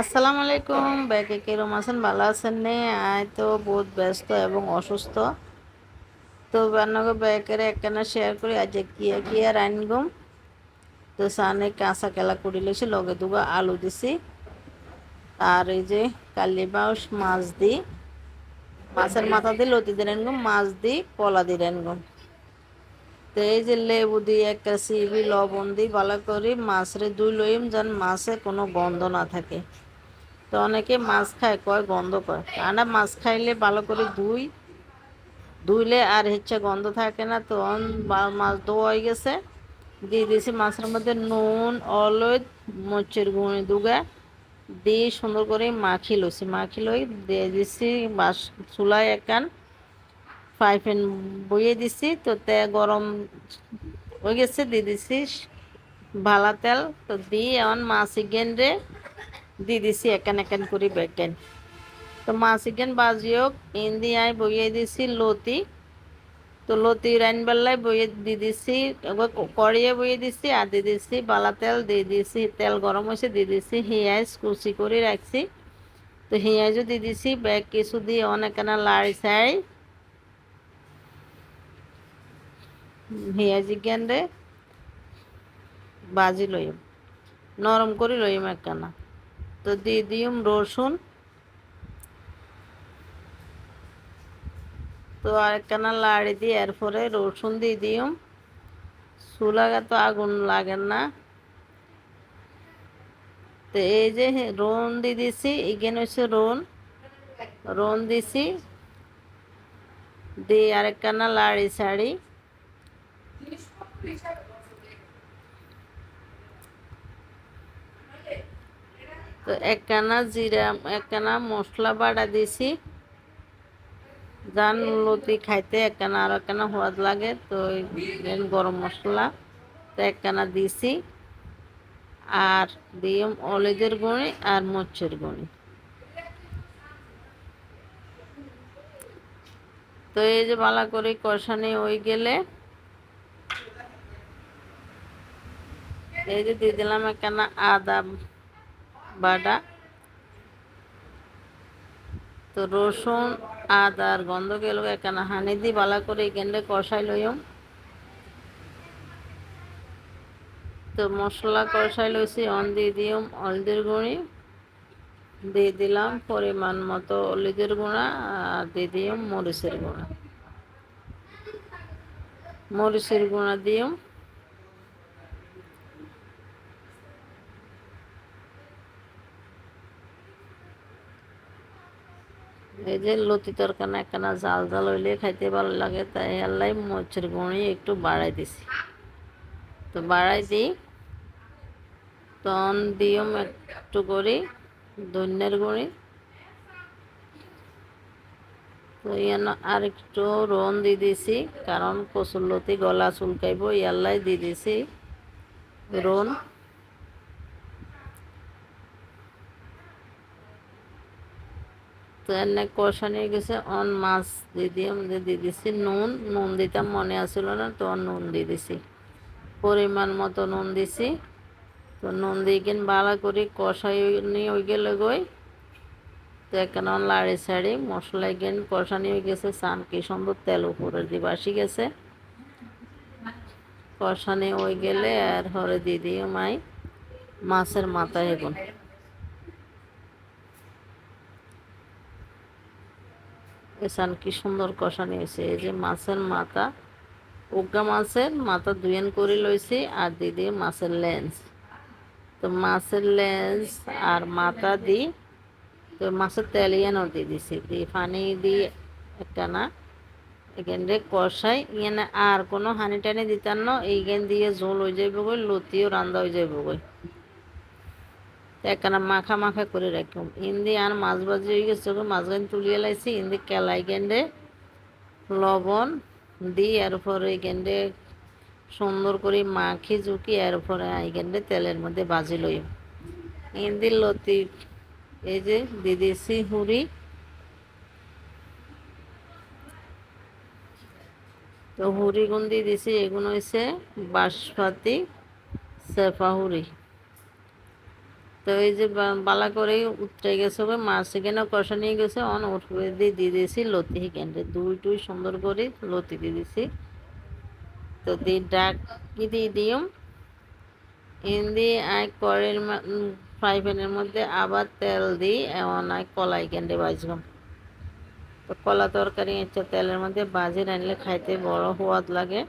আসসালামু আলাইকুম। ব্যাকে কেরম আছেন? ভালো আছেন নে? আয় তো বহুত ব্যস্ত এবং অসুস্থ। তো বান্নাগো ব্যাকের একখানা শেয়ার করি। আজ কিয়া কিয়া রাইনগুম তো সানে কাঁচা কেলা করি লেছি, লগে দুগা আলু দিছি। আর এই যে কালি বাউস মাছ দি। মাছের মাথা দিয়ে লতি দিলেন গুম মাছ দি, কলা দিলেন গুম তো এই যে লেবু দিয়ে একটা সিবি, লবণ দিই ভালো করে, মাছরে দুই লইম যেন মাছে কোনো গন্ধ না থাকে। তো অনেকে মাছ খায়, কয় গন্ধ কয়। আনা মাছ খাইলে ভালো করে ধুই। ধুইলে আর হচ্ছে গন্ধ থাকে না, তো মাছ ধোয়া হয়ে গেছে। দিয়ে দিয়েছি মাছের মধ্যে নুন অলদ মরিচের গুঁড়ি, দুগা। দিয়ে সুন্দর করে মাখি লইছি। মাখি লই দিয়ে দিছি বাস চুলায় একান ফ্রাই প্যান বইয়ে দিছি তো তে গরম হয়ে গেছে, দিয়ে দিছি ভালা তেল। তো দিয়ে এমন মাছ রে দিয়ে দিছি একান একান করে বেকেন তো মাছ বাজিওক ইন্দি আই বইয়ে দিছি লতি। তো লতি রাইন বেলায় বইয়ে দিয়ে দিছি কড়িয়ে বইয়ে দিছি আর দিয়ে দিছি বালা তেল দিয়ে দিছি, তেল গরম হয়েছে দিয়ে দিছি হিয়াজ কুচি করে রাখছি। তো হিয়াজও দিয়ে দিছি, ব্যাগ কিছু দিয়ে অনেকখানা লাড়ি ছাড়ি। পেঁয়াজি গেন্ডে বাজি লইম, নরম করে লইম একখানা তো দিয়ে দিম রসুন। তো আরেকখানা লাড়ি দিয়ে এরপরে রসুন দিয়ে দিম। চুলাগা তো আগুন লাগে না। তো এই যে রোন দিয়ে দিছি, এখানে হচ্ছে রোন। রোন দিছি। দিয়ে আরেকখানা লাড়ি ছাড়ি। তো একখানা জিরা একখানা মশলা বাড়া দিছি। জান লতি খাইতে একখানা আর একখানা সোয়াদ লাগে, তো গরম মশলা। তো একখানা দিছি। আর দিম অলেজের গুঁড়ি আর মরচের গুঁড়ি। তো এই যে বালা করে কষানি ওই গেলে, এই যে দিয়ে দিলাম একখানা আদা বাটা। তো রসুন আদার গন্ধ গেল একখানা হানি দি বালা করে এখানে কষাই লইম। তো মশলা কষাই লইছি, অন দিয়ে দিম হলদির গুঁড়ি। দিয়ে দিলাম পরিমাণ মতো হলদির গুঁড়া আর দিয়ে দিম মরিচের গুঁড়া। মরিচের গুঁড়া দিম। যে লতি তরকানা একখানা জাল জাল হইলে খাইতে ভালো লাগে, তাই আল্লাহ মরিচের গুঁড়ি একটু বাড়াই দিছি। তো বাড়াই দিই তখন দিও একটু করি ধন্যের গুঁড়ি। তো ইয়ান আর একটু রন দিয়ে দিছি, কারণ কচুর লতি গলা চুলকাইব, ইয়াল্লাই দিয়ে দিছি রন এনে কষানি গেছে, অন মাছ দিয়ে দিয়ে আমাদের দিয়ে দিছি নুন নুন দিতাম মনে আসছিল না, তো নুন দিয়ে দিছি। পরিমাণ মতো নুন দিছি। তো নুন দিয়ে কিন ভালো করে কষাই নিয়ে ওই গেলে গই। তো এখানে লাড়ি ছাড়ি মশলা গেন কষানি হয়ে গেছে সান কি সুন্দর তেল উপরে দিয়ে বাসি গেছে। কষানি ওই গেলে আর হরে দিয়ে দিয়ে মাই, মাছের মাথায় এগুন এসান কি সুন্দর কষা নিয়েছে। এই যে মাছের মাথা, উগা মাছের মাথা দুয়েন করে লইছি আর দিদি মাছের লেন্স। তো মাছের লেন্স আর মাথা দি, তো মাছের তেল ইয়ানো দিয়ে দিছি। দিয়ে পানি দিয়ে একটা না, এখানে কষাই এখানে আর কোনো হানি টানি দিতাম না, এইখান দিয়ে ঝোল হয়ে যাইব গই লতিও রান্দা হয়ে যাইব গই একখানা মাখা মাখা করে রাখুম ইন্দি আর মাছ ভাজি হয়ে গেছে মাছ গান তুলিয়ে লাইছি ইন্দি কেলাই গেন্ডে, লবণ দিই এর উপরে গেন্ডে সুন্দর করে মাখি ঝুঁকি এর আই গেন্ডে তেলের মধ্যে ভাজি লই ইন্দি লতি, এই যে দিদিসি হুড়ি তো হুড়ি গুন দিয়ে দিছি, এগুলো হয়েছে বাঁশপাতি সেফা হুড়ি তো এই যে বালা করেই উঠে গেছে ওকে মাছ এখানে কষা নিয়ে গেছে, অন উঠে দিয়ে দিয়ে দিয়েছি লতি হিকেন্ডে দুই টুই সুন্দর করে লতি দিয়ে দিছি তো দিয়ে ডাক দিয়ে দিম? ইন্দি আই কড়ের ফ্রাই প্যানের মধ্যে আবার তেল দিই এমন আই কলাই কেন্দ্রে বাজলাম তো কলা তরকারি হচ্ছে তেলের মধ্যে বাজে রানলে খাইতে বড় হওয়াদ লাগে।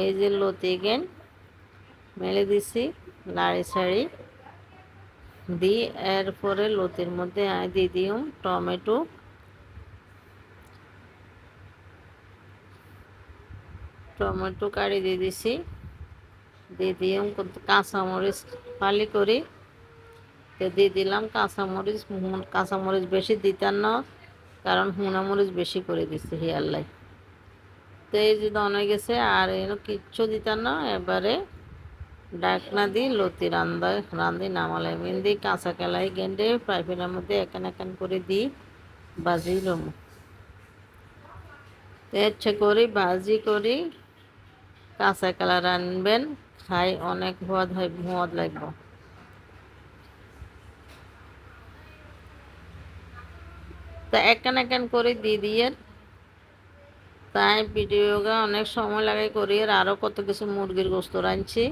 এই যে লতি গেন মেলে দিছি, লাড়ি ছাড়ি। দিই এরপরে লতির মধ্যে আই দিয়ে দিও টমেটো। টমেটো কাড়ি দিয়ে দিছি। দিয়ে দিলাম কাঁচামরিচ ফালি করি। দিয়ে দিলাম কাঁচামরিচ। কাঁচামরিচ বেশি দিতাম না, কারণ হুনামরিচ বেশি করে দিচ্ছি হিয়াল্লাই তো এই যে দনে গেছে, আর এর কিচ্ছু দিতাম না, এবারে ডাকনা দিই লতি রান্দা রান্ধি নামালাই মেহেন্দি কাঁচা কেলাই গেন্ডে ফ্রাই প্যানের মধ্যে একান একান করে দিই, বাজি লম। ইচ্ছে করি ভাজি করি, কাঁচা কালার আনবেন খাই অনেক ভদ হয় ভদ লাগবে। তা একান একান করে দিয়ে দিয়ে, তাই ভিডিওগা অনেক সময় লাগে করি আর আরও কত কিছু মুরগির গোস্ত রাঁধছি।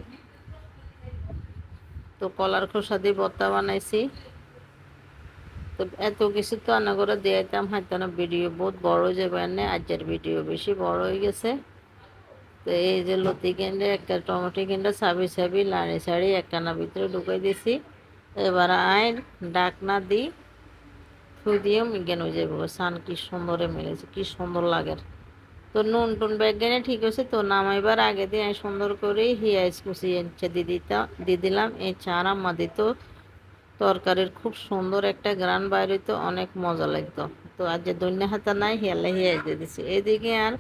তো কলার খোসা দিয়ে বত্তা বানাইছি। তো এত কিছু তো আনা করে দিয়েতাম হয়তো না ভিডিও বহুত বড় হয়ে যাবে না আজকের ভিডিও বেশি বড় হয়ে গেছে। তো এই যে লতি কেন্দ্রে একটা টমেটো কেন্দ্রে সাবি সাবি লাড়ি সাড়ি একখানা ভিতরে ঢুকাই দিছি। এবার আয় ডাকনা দিই থুই দিয়েও মিজ্ঞান হয়ে যাব সান কি সুন্দরে মিলেছে, কি সুন্দর লাগে। তো নুন টুন ব্যাগেনে ঠিক আছে তো নামাইবার আগে দিয়ে সুন্দর করে হিয়াইস কুচি এনছে দিয়ে দিতাম দিয়ে দিলাম এই চারা মা দিত তরকারির খুব সুন্দর একটা গ্রান বাইরে তো অনেক মজা লাগতো। তো আজ যে দৈন্য হাতা নাই, হিয়ালে হিয়াই দিয়ে দিছি। এদিকে আর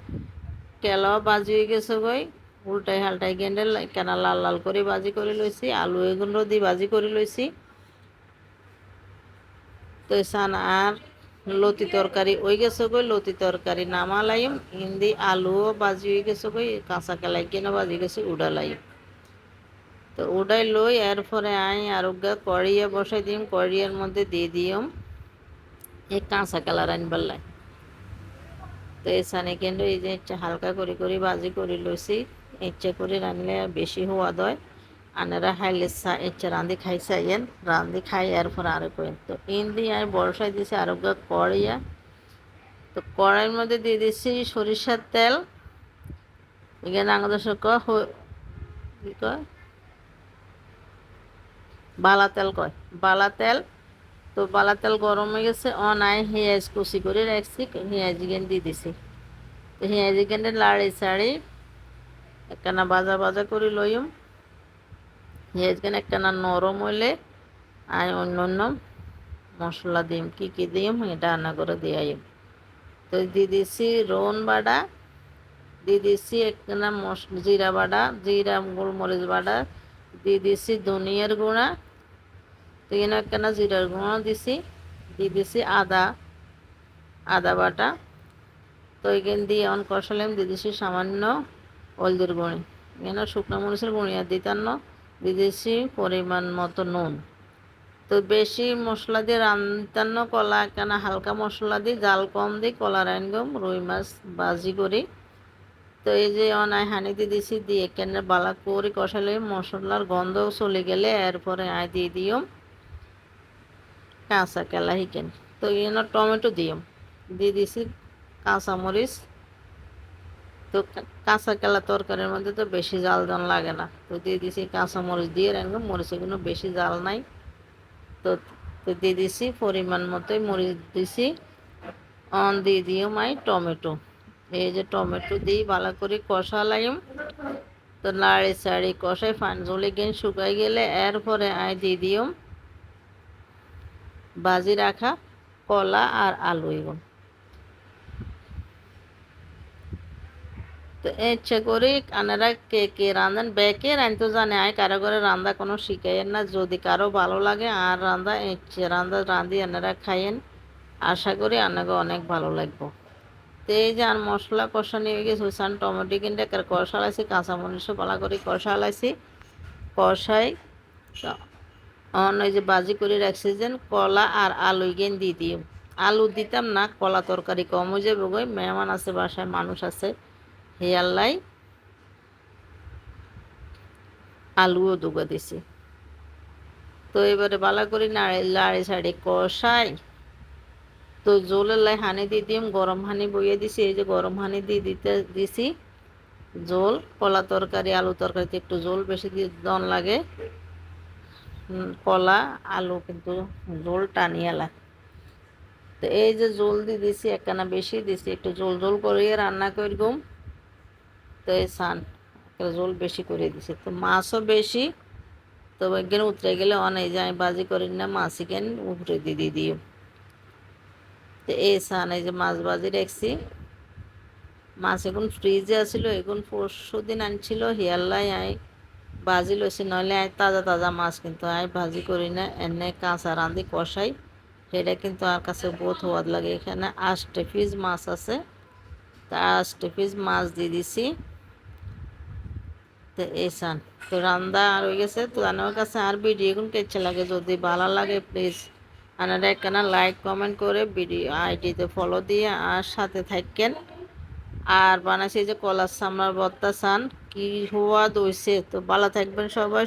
কেলাও বাজি হয়ে গেছে গই উল্টাই হালটাই গেন্ডে কেনা লাল লাল করে বাজি করে লইছি, আলু এগুলো দিয়ে বাজি করে লইছি। তো সান আর লতি তরকারি, ওই গেছে গই লতি তরকারি। নামালাইম, হিন্দি আলুও বাজি হয়ে গেছে গই কাঁচা কেলাই কিনে বাজি গেছে, উড়ালাইম। তো উড়াই লই, এরপরে আই আরোগ্য কড়িয়ে বসাই দিম কড়িয়ার মধ্যে দিয়ে দিম, এই কাঁচা কালার আনবার লাই। তো এসানে কিন্তু এই যে হালকা করে করে বাজি করে লইছি ইচ্ছা করে রানলে বেশি হওয়া দয়। আনারা হাইলে ইচ্ছা রাঁধি খাই চাইয়েন রাঁধি খাই এরপর আরও করেন তো দিয়ে আমি বর্ষায় দিয়েছি আরোগ্য কড়িয়া তো কড়াইয়ের মধ্যে দিয়ে দিচ্ছি সরিষার তেল। এখানে আমাদের কি কয়? বালা তেল কয়, বালা তেল। তো বালা তেল গরম হয়ে গেছে অনায় পেঁয়াজ কুচি করে রাখছি পেঁয়াজ গেন দিয়ে দিছি। তো পেঁয়াজ গেনে লাড়ি চাড়ি, একখানা বাজা বাজা করে লইম। পেঁয়াজ গেন একখানা নরম হইলে, আর অন্য অন্য মশলা দিম। কি কি দিম? এটা রান্না করে দিয়ে তো দিয়ে দিছি রোন বাটা, দিয়ে দিছি একখানা মশ, জিরা বাটা, জিরা, গোলমরিচ বাটা, দিয়ে দিছি ধনিয়ার গুঁড়া, তো এখানে একখানা জিরার গুঁড়া দিছি, দিয়ে দিছি আদা আদা বাটা। তো এখান দিয়ে অন কষালাম, দিয়ে দিছি সামান্য হলদির গুঁড়ি। এখানে শুকনো মরিচের গুঁড়ি আর দিতাম না। দিছি পরিমাণ মতো নুন। তো বেশি মশলা দিয়ে রান্তান্ন কলা একখানা হালকা মশলা দিই জাল কম দিই কলা রানগম, রুই মাছ, বাজি করি। তো এই যে অনায় হানিতে দিছি, দিয়ে এখানে বালা করে কষালে মশলার গন্ধ চলে গেলে এরপরে আয় দিয়ে দিও কাঁচা কেলা হিকেন তো এখানে টমেটো দিও দিয়ে দিছি কাঁচামরিচ তো কাঁচা কেলা তরকারির মধ্যে তো বেশি জাল জান লাগে না। তো দিয়ে দিছি কাঁচা মরিচ দিয়ে রাখব মরিচ এগুলো বেশি জাল নাই। তো তো দিয়ে দিছি পরিমাণ মতোই মরিচ দিছি। অন দিয়ে দিও মাই টমেটো। এই যে টমেটো দিই ভালো করে কষালাইম। তো নাড়ি চাড়ি কষাই ফান জলে গেন শুকাই গেলে এরপরে আয় দিয়ে দিও। বাজি রাখা কলা আর আলু এগুলো তো ইচ্ছে করি আনারা কে কে রাঁধেন, বেকে রাঁধতে জানে। আয় কারও করে রান্দা কোনো শিখাইয়েন না। যদি কারও ভালো লাগে, আর রান্দা ইচ্ছে রান্দা রাঁধি আনারা খাইয়েন। আশা করি আনাকে অনেক ভালো লাগবো। তো এই যে আর মশলা কষা নিয়ে গেছে হুসান টমেটো কিনতে কষা লাইছি কাঁচামরিচও পালা করে কষা লাইছি কষাই অন্য এই যে বাজি করে রাখছি যেন কলা আর আলু গেন দিয়ে দিও আলু দিতাম না, কলা তরকারি কম হয়ে যাবে গই মেহমান আছে, বাসায় মানুষ আছে। হে আলুও দুগা দিছি। তো এবারে বালা করি নাড়ে লাড়ে সাড়ে কষাই। তো জোলের লাই হানি দিয়ে দিম, গরম হানি বইয়ে দিছি, এই যে গরম হানি দিয়ে দিতে দিছি জোল। কলা তরকারি, আলু তরকারিতে একটু জোল বেশি দিয়ে দন লাগে। কলা, আলু কিন্তু জোল টানিয়ালা তো এই যে জোল দিয়ে দিছি, একখানা বেশি দিছি, একটু জোল জোল করিয়ে রান্না করগুম। তো এই সান জোল বেশি করে দিছি। তো মাছও বেশি, তো একদিন উতরে গেলে অনেক যায় বাজি করি না, মাছই কেন উপরে দিয়ে দিও। তো এই সান এই যে মাছ বাজি রাখছি, মাছ এখন ফ্রিজে আছিল, এখন পরশু দিন আনছিল, হিয়াল্লাই আই ভাজি লইছি, নইলে আই তাজা তাজা মাছ কিন্তু আই ভাজি করি না, এনে কাঁচা রাঁধি কষাই, সেটা কিন্তু আর কাছে বহুত হওয়ার লাগে। এখানে আষ্টে পিস মাছ আছে, তা আষ্টে পিস মাছ দিয়ে দিছি। তো এই সান তো রান্দা আর হয়ে গেছে, তো আমার কাছে আর ভিডিও এখন কেচ্ছে লাগে। যদি ভালো লাগে প্লিজ আপনারা একখানা লাইক কমেন্ট করে ভিডিও আইডিতে ফলো দিয়ে আর সাথে থাকেন আর বানাসি যে কলার সামলার বর্তা সান কী হওয়া দইছে তো ভালো থাকবেন সবাই।